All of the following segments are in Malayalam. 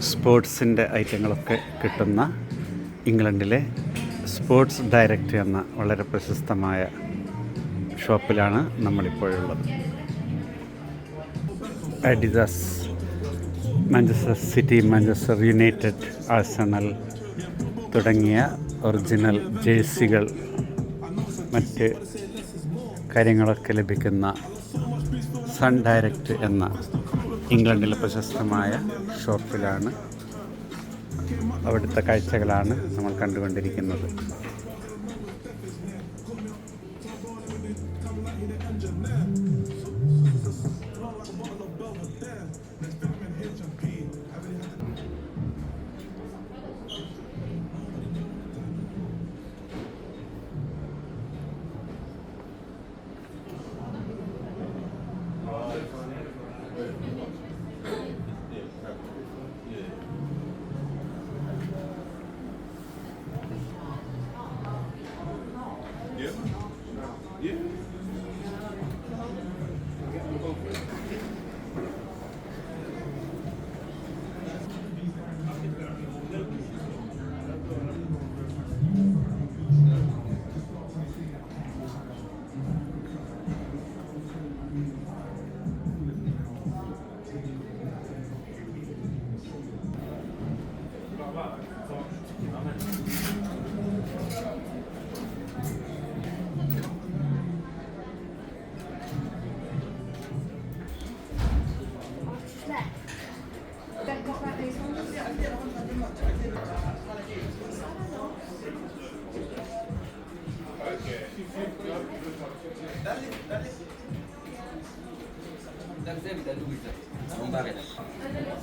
സ്പോർട്സിന്റെ ഐറ്റങ്ങളൊക്കെ കിട്ടുന്ന ഇംഗ്ലണ്ടിലെ സ്പോർട്സ് ഡയറക്റ്റ് എന്ന വളരെ പ്രശസ്തമായ ഷോപ്പിലാണ് നമ്മളിപ്പോഴുള്ളത്. Adidas Manchester City Manchester United Arsenal തുടങ്ങിയ ഒറിജിനൽ ജേഴ്സികൾ മറ്റ് കാര്യങ്ങളൊക്കെ ലഭിക്കുന്ന സൺ ഡയറക്റ്റ് എന്ന ഇംഗ്ലണ്ടിലെ പ്രശസ്തമായ ഷോപ്പിലാണ്. അവിടുത്തെ കാഴ്ചകളാണ് നമ്മൾ കണ്ടുകൊണ്ടിരിക്കുന്നത്.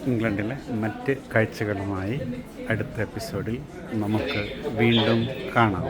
ഇംഗ്ലണ്ടിലെ മറ്റ് കാഴ്ചകളുമായി അടുത്ത എപ്പിസോഡിൽ നമുക്ക് വീണ്ടും കാണാം.